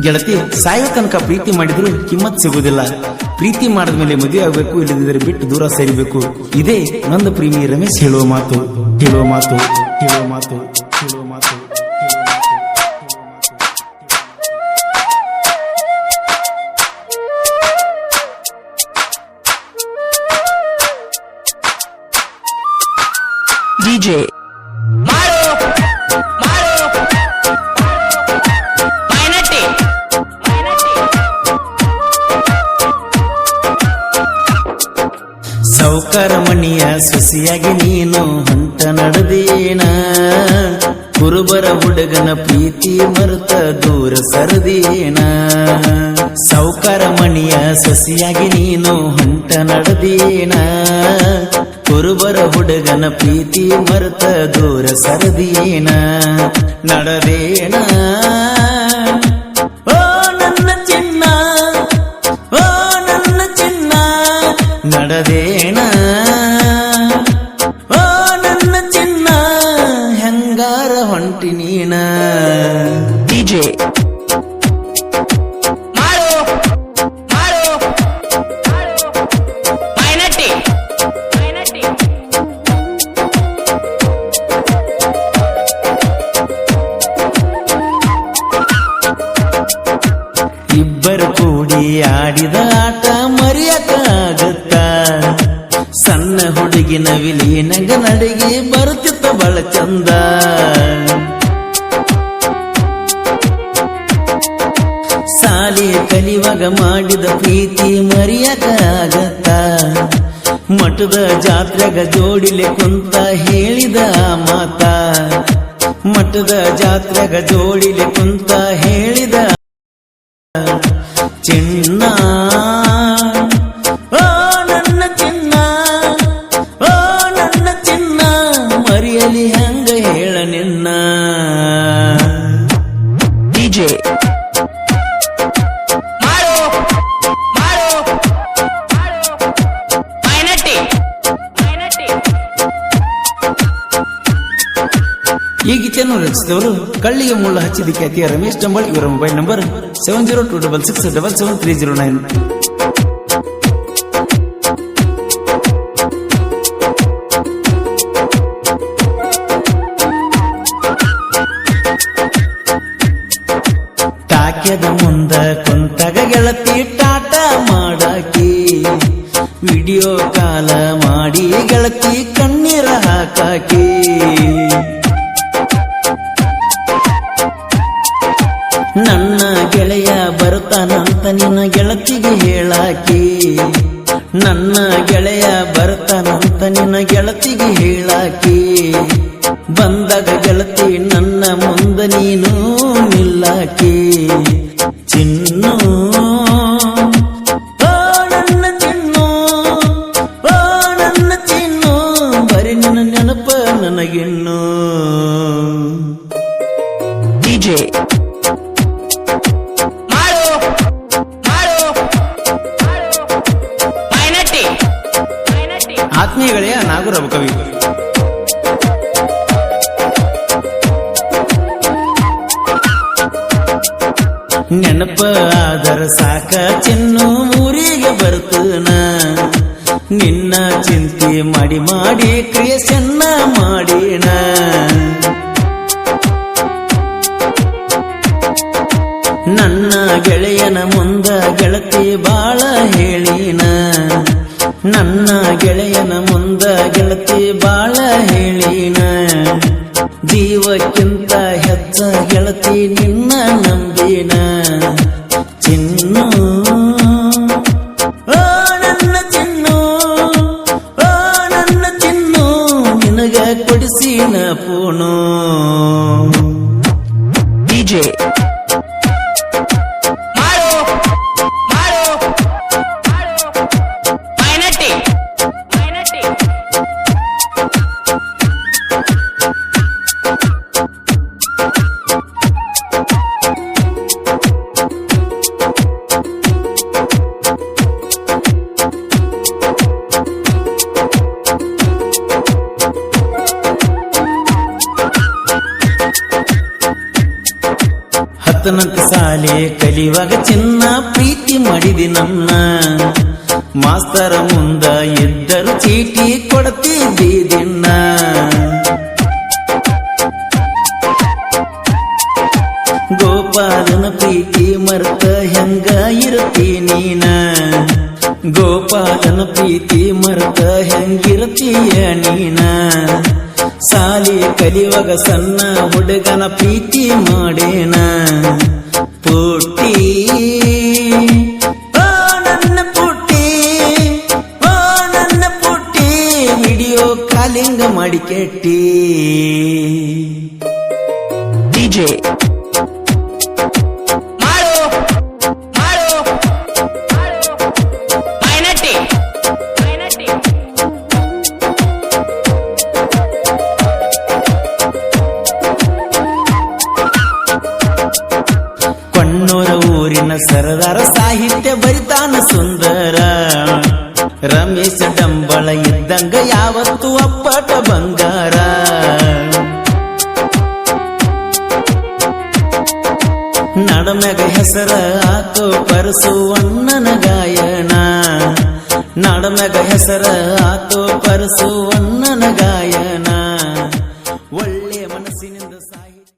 ಗೆಳತಿ ಸಾಯೋ ತನಕ ಪ್ರೀತಿ ಮಾಡಿದ್ರು ಕಿಮ್ಮತ್ ಸಿಗುವುದಿಲ್ಲ. ಪ್ರೀತಿ ಮಾಡಿದ ಮೇಲೆ ಮದುವೆ ಆಗಬೇಕು ಇಲ್ಲದಿದ್ದರೆ ಬಿಟ್ಟು ದೂರ ಸರಿಬೇಕು. ಇದೇ ನಂದ ಪ್ರೇಮಿ ರಮೇಶ್ ಹೇಳುವ ಮಾತು ಹೇಳುವ ಮಾತು ಹೇಳುವ ಮಾತು ಹೇಳುವ ಮಾತು DJ ಸೌಕರ ಮಣಿಯ ಸೊಸಿಯಾಗಿ ನೀನು ಹಂತ ನಡೆದೇನ. ಕುರುಬರ ಹುಡುಗನ ಪ್ರೀತಿ ಮರುತ ದೂರ ಸರದೇನ. ಸೌಕರ ಮಣಿಯ ಸೊಸಿಯಾಗಿ ನೀನು ಹಂತ ನಡೆದೇನ. ಕುರುಬರ ಹುಡುಗನ ಪ್ರೀತಿ ಮರುತ ದೂರ ಸರದೇನ. ನಡೆದೇನ? DJ ಮಾಡು ಮಾಡು ಮೈನಟ್ಟಿ ಮೈನಟ್ಟಿ ಇಬ್ಬರು ಕೂಡಿ ಆಡಿದ ಆಟ ಮರೆಯಕ್ಕಾಗುತ್ತ ಸಣ್ಣ ಹುಡುಗಿನ ವಿಲೀನಗ ನಡಿಗೆ ಬರುತ್ತಿತ್ತ ಬಳ ಚಂದ. ಸಾಲಿ ಕಲಿವಾಗ ಮಾಡಿದ ಪ್ರೀತಿ ಮರೆಯಕ್ಕಾಗತ್ತ ಮಠದ ಜಾತ್ರೆಗ ಜೋಡಿಲೆ ಕುಂತ ಹೇಳಿದ ಮಾತ. ಮಠದ ಜಾತ್ರೆಗ ಜೋಡಿಲೆ ಕುಂತ ಹೇಳಿದ ಚಿನ್ನ. ಓ ನನ್ನ ಚಿನ್ನ, ಓ ನನ್ನ ಚಿನ್ನ, ಮರಿಯಲಿ ಹಂಗ ಹೇಳ ನಿನ್ನ. DJ ಈ ಗೀತೆಯನ್ನು ರಚಿಸಿದವರು ಕಳ್ಳಿಗೆ ಮುಳ್ಳು ಹಚ್ಚಿದ ಖ್ಯಾತಿಯ ರಮೇಶ್ ಡಂಬಳ್ ಇವರ mobile number seven zero two double six double seven three zero nine ಟಾಕ್ಯದ ಮುಂದ ಕುಂತಗ ಗೆಳತಿ ಟಾಟ ಮಾಡಾಕಿ, ವಿಡಿಯೋ ಕಾಲ ಮಾಡಿ ಗೆಳತಿ ಕಣ್ಣೀರ ಹಾಕಾಕಿ. ಬರ್ತಾನಂತ ನಿನ್ನ ಗೆಳತಿಗೆ ಹೇಳಾಕಿ. ನನ್ನ ಗೆಳೆಯ ಬರ್ತಾನಂತ ನಿನ್ನ ಗೆಳತಿಗೆ ಹೇಳಾಕಿ. ಬಂದಾಗ ಗೆಳತಿ ನನ್ನ ಮುಂದ ನೀನು ನಿಲ್ಲಾಕಿ. ಚಿನ್ನು ನನ್ನ ನನ್ನ ಬರೀ ನಿನ್ನ ನೆನಪ ನೆನಪ ಆದರ ಸಾಕ ಚಿನ್ನು ಊರಿಗೆ ಬರ್ತನ. ನಿನ್ನ ಚಿಂತೆ ಮಾಡಿ ಮಾಡಿ ಕ್ರಿಯೆಸನ್ನ ಮಾಡಿನ. ನನ್ನ ಗೆಳೆಯನ ಮುಂದ ಗೆಳತಿ ಬಾಳ ಹೇಳಿನ. ನನ್ನ ಗೆಳೆಯನ ಮುಂದ ಗೆಳತಿ ಬಾಳ ಹೇಳಿನ. ಜೀವಕ್ಕಿಂತ ಹೆಚ್ಚ ಗೆಳತಿ ನಿನ್ನ ನಂಬಿನ. ಚಿನ್ನು ಹತ್ತನಂತ ಸಾಲೆ ಕಲಿವಾಗ ಚಿನ್ನ ಪ್ರೀತಿ ಮಾಡಿದಿ ನನ್ನ. ಮಾಸ್ತರ ಮುಂದ ಎದ್ದರು ಚೀಟಿ ಕೊಡ್ತಿದ್ದಿ ದಿನ ಗೋಪಾಲನ ಪ್ರೀತಿ ಮರ್ತ ಹೆಂಗ ಇರ್ತೀ ನೀನ? ಗೋಪಾಲನ ಪ್ರೀತಿ ಮರ್ತ ಹೆಂಗಿರತಿಯ ನೀನ? ಸಾಲಿ ಕಲಿಯುವಾಗ ಸಣ್ಣ ಹುಡುಗನ ಪ್ರೀತಿ ಮಾಡೇನ? ಪುಟ್ಟಿ. ನನ್ನ ಪುಟ್ಟಿ. ನನ್ನ ಪುಟ್ಟಿ. ವಿಡಿಯೋ ಕಾಲಿಂಗ ಮಾಡಿ ಕೆಟ್ಟಿ. DJ, ಸರದಾರ ಸಾಹಿತ್ಯ ಬರಿತಾನ ಸುಂದರ. ರಮೇಶ ಡಂಬಳ ಇದ್ದಂಗ ಯಾವತ್ತು ಅಪ್ಪಟ ಬಂಗಾರ. ನಡಮೆಗ ಹೆಸರ ಆತು ಪರಸು ಅಣ್ಣನ ಗಾಯನ. ನಡಮೆಗ ಹೆಸರ ಆತು ಪರಸು ಅಣ್ಣನ ಗಾಯನ.